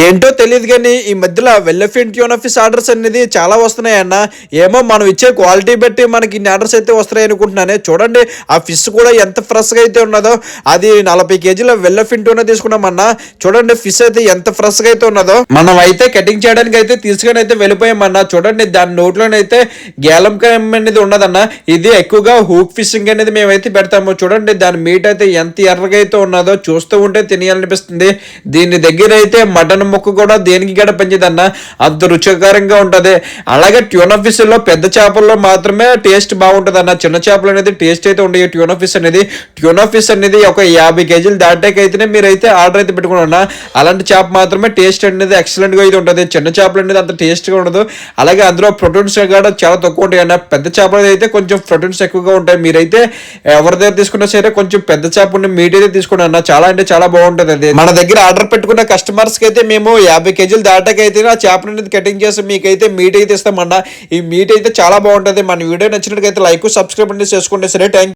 ఏంటో తెలియదు కానీ ఈ మధ్యలో వెల్లఫిన్ ట్యూన్ ఆఫీస్ ఆర్డర్స్ అనేది చాలా వస్తున్నాయి అన్న ఏమో మనం ఇచ్చే క్వాలిటీ బట్టి మనకి ఇన్ని ఆర్డర్స్ అయితే వస్తున్నాయి అనుకుంటున్నానే. చూడండి ఆ ఫిష్ కూడా ఎంత ఫ్రెష్గా అయితే ఉన్నదో. అది నలభై కేజీల వెల్లఫిన్ ట్యూన్ తీసుకున్నామన్నా. చూడండి ఫిష్ అయితే ఎంత ఫ్రెష్గా అయితే ఉన్నదో. మనం అయితే కటింగ్ చేయడానికి అయితే తీసుకొని అయితే వెళ్ళిపోయామన్నా. చూడండి దాని నోట్లోనైతే గేలం అనేది ఉన్నదన్న. ఇది ఎక్కువగా హూక్ ఫిషింగ్ అనేది మేమైతే పెడతాము. చూడండి దాని మీట్ అయితే ఎంత ఎర్రగా అయితే ఉన్నదో చూస్తూ ఉంటే తినేయాలనిపిస్తుంది. దీని దగ్గర అయితే మటన్ ముక్క కూడా దేనికి గడ పనిచేదన్న అంత రుచికరంగా ఉంటుంది. అలాగే ట్యూనా ఫిష్లో పెద్ద చేపల్లో మాత్రమే టేస్ట్ బాగుంటుంది అన్న చిన్న చేపలు అనేది టేస్ట్ అయితే ఉండవు. ట్యూనా ఫిష్ అనేది ట్యూనా ఫిష్ అనేది ఒక యాభై కేజీలు దాటాకైతేనే మీరు అయితే ఆర్డర్ అయితే పెట్టుకున్నా అలాంటి చేప మాత్రమే టేస్ట్ అనేది ఎక్సలెంట్గా అయితే ఉంటుంది. చిన్న చేపలు అనేది అంత టేస్ట్గా ఉండదు. అలాగే అందులో ప్రోటీన్స్ కూడా చాలా తక్కువ ఉంటాయి అన్న. పెద్ద చేపలు అయితే కొంచెం ప్రోటీన్స్ ఎక్కువగా ఉంటాయి. మీరైతే ఎవరి దగ్గర తీసుకున్నా సరే కొంచెం పెద్ద చేప ఉండి మీట్ అయితే తీసుకున్నా చాలా అంటే చాలా బాగుంటుంది అది. మన దగ్గర ఆర్డర్ పెట్టుకున్న కస్టమర్స్కి అయితే మేము యాభై కేజీలు దాటాకైతే ఆ చేప అనేది కటింగ్ చేసి మీకైతే మీట్ అయితే ఇస్తామన్నా. ఈ మీట్ అయితే చాలా బాగుంటుంది. మన వీడియో నచ్చినట్లయితే లైక్ సబ్స్క్రైబ్ అనేది చేసుకోండి. సరే థ్యాంక్